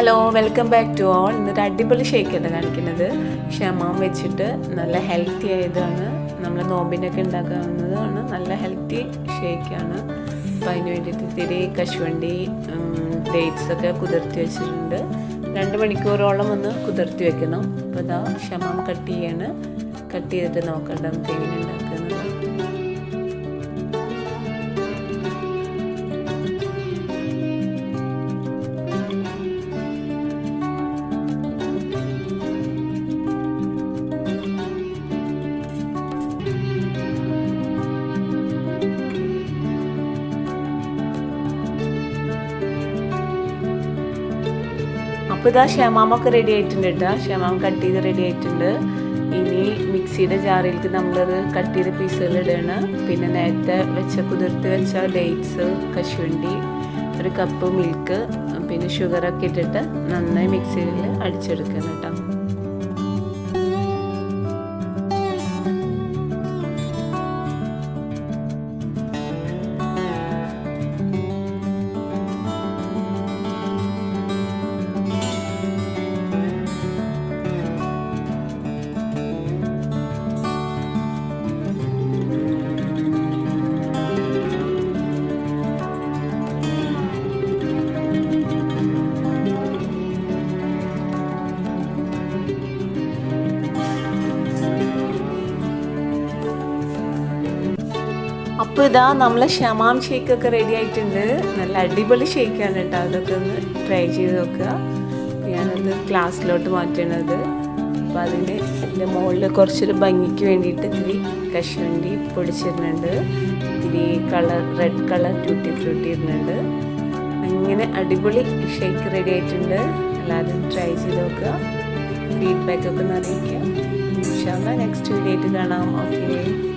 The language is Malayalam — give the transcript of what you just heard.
Hello welcome back to all ഇന്നൊരു അടിപൊളി ഷേക്ക് ഷേക്കല്ല കാണിക്കുന്നത്? ക്ഷമം വെച്ചിട്ട് നല്ല ഹെൽത്തി ആയതാണ്. നമ്മൾ നോമ്പിനൊക്കെ ഉണ്ടാക്കാവുന്നതാണ്. നല്ല ഹെൽത്തി ഷേക്കാണ് അപ്പോൾ അതിന് വേണ്ടിയിട്ട് ഇത്തിരി കശുവണ്ടി ഡേറ്റ്സ് ഒക്കെ കുതിർത്തി വെച്ചിട്ടുണ്ട്. രണ്ട് മണിക്കൂറോളം ഒന്ന് കുതിർത്തി വെക്കണം. അപ്പോൾ ഇതാ ക്ഷമം കട്ട് ചെയ്യാണ്. കട്ട് ചെയ്തിട്ട് നോക്കണ്ട നമുക്ക് എങ്ങനെ ഉണ്ടാക്കുന്നത് അപ്പോൾ ഇതാ ക്ഷമാമൊക്കെ റെഡി ആയിട്ടുണ്ട് കേട്ടോ. ക്ഷമാം കട്ട് ചെയ്ത് റെഡി ആയിട്ടുണ്ട്. ഇനി മിക്സിയുടെ ജാറിലേക്ക് നമ്മളത് കട്ട് ചെയ്ത പീസുകൾ ഇടുകയാണ് പിന്നെ നേരത്തെ വെച്ച കുതിർത്ത് വെച്ച ഡേറ്റ്സ് കശുവണ്ടി ഒരു കപ്പ് മിൽക്ക് പിന്നെ ഷുഗറൊക്കെ ഇട്ടിട്ട് നന്നായി മിക്സിയിൽ അടിച്ചെടുക്കണം കേട്ടോ. അപ്പോൾ ഇതാ നമ്മളെ ഷമാം ഷേക്കൊക്കെ റെഡി ആയിട്ടുണ്ട്. നല്ല അടിപൊളി ഷേക്കാണ് കേട്ടോ അതൊക്കെ ഒന്ന് ട്രൈ ചെയ്ത് നോക്കുക. ഞാനത് ക്ലാസ്സിലോട്ട് മാറ്റണത്. അപ്പോൾ അതിന്റെ എന്റെ മുകളിൽ കുറച്ചൊരു ഭംഗിക്ക് വേണ്ടിയിട്ട് ഇത്തിരി കശുവണ്ടി പൊടിച്ചിരുന്നുണ്ട് ഇത്തിരി colour red colour tutti frutti ഇരുന്നുണ്ട് അങ്ങനെ അടിപൊളി ഷേക്ക് റെഡി ആയിട്ടുണ്ട്. എല്ലാവരും ട്രൈ ചെയ്ത് നോക്കുക. ഫീഡ്ബാക്ക് ഒക്കെ ഒന്ന് അറിയിക്കുക. ഇൻഷാല്ല നെക്സ്റ്റ് വീഡിയോ ആയിട്ട് കാണാം. ഓക്കെ